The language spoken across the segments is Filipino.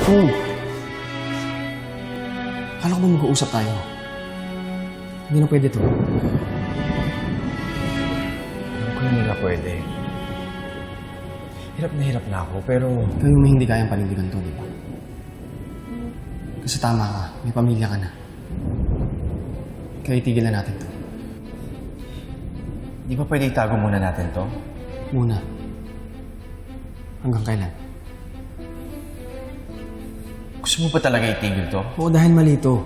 ko. Kala ko ba mag-uusap tayo? Hindi na pwede to. Alam ko hindi na pwede. Hirap na hirap na ako, pero Gawin mo hindi kayang panindigan to, di ba? Kasi tama ka. May pamilya ka na. Kaya itigil na natin to. di ba pwede itago muna natin to? Muna. Hanggang kailan? Gusto mo pa talaga itigil to? Oo, dahil mali to.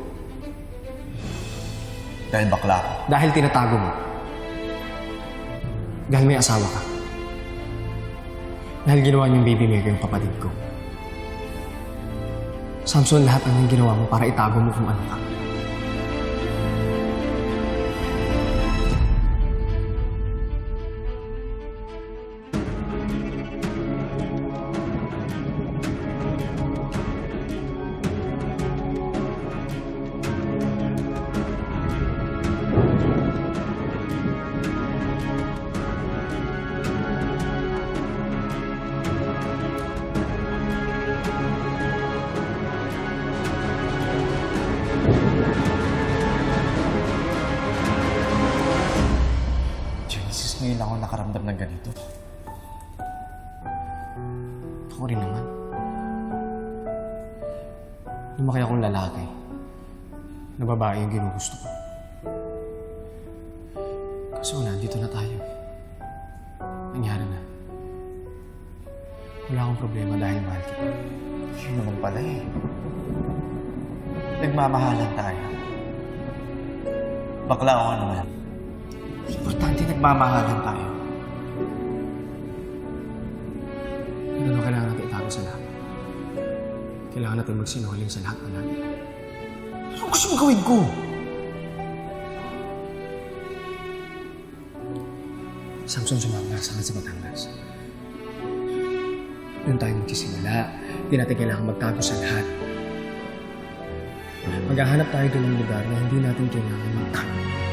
Dahil bakla ako. Dahil tinatago mo. Dahil may asawa ka. Dahil ginawa niyong baby maker yung kapatid ko. Samson, lahat ng yung ginawa mo para itago mo kung ano ka. Ngayon lang ako nakaramdam ng ganito. Ako rin naman. Lumaki akong lalaki. Na babae yung ginugusto ko. Kaso nandito na tayo. Nangyari na. Wala akong problema dahil mahal kita. Yun naman pala eh. Nagmamahalan tayo. Bakla ako naman. Importante nagmamahalan tayo. Ano kailangan natin itago sa lahat? Kailangan natin magsinungaling sa lahat ng natin. Ano gusto mo gawin ko? Samson sumama sa akin sa Batangas. Doon tayo magsisimula. Hindi natin kailangan magtago sa lahat. Maghahanap tayo doon ng lugar na hindi natin kailangan magtago.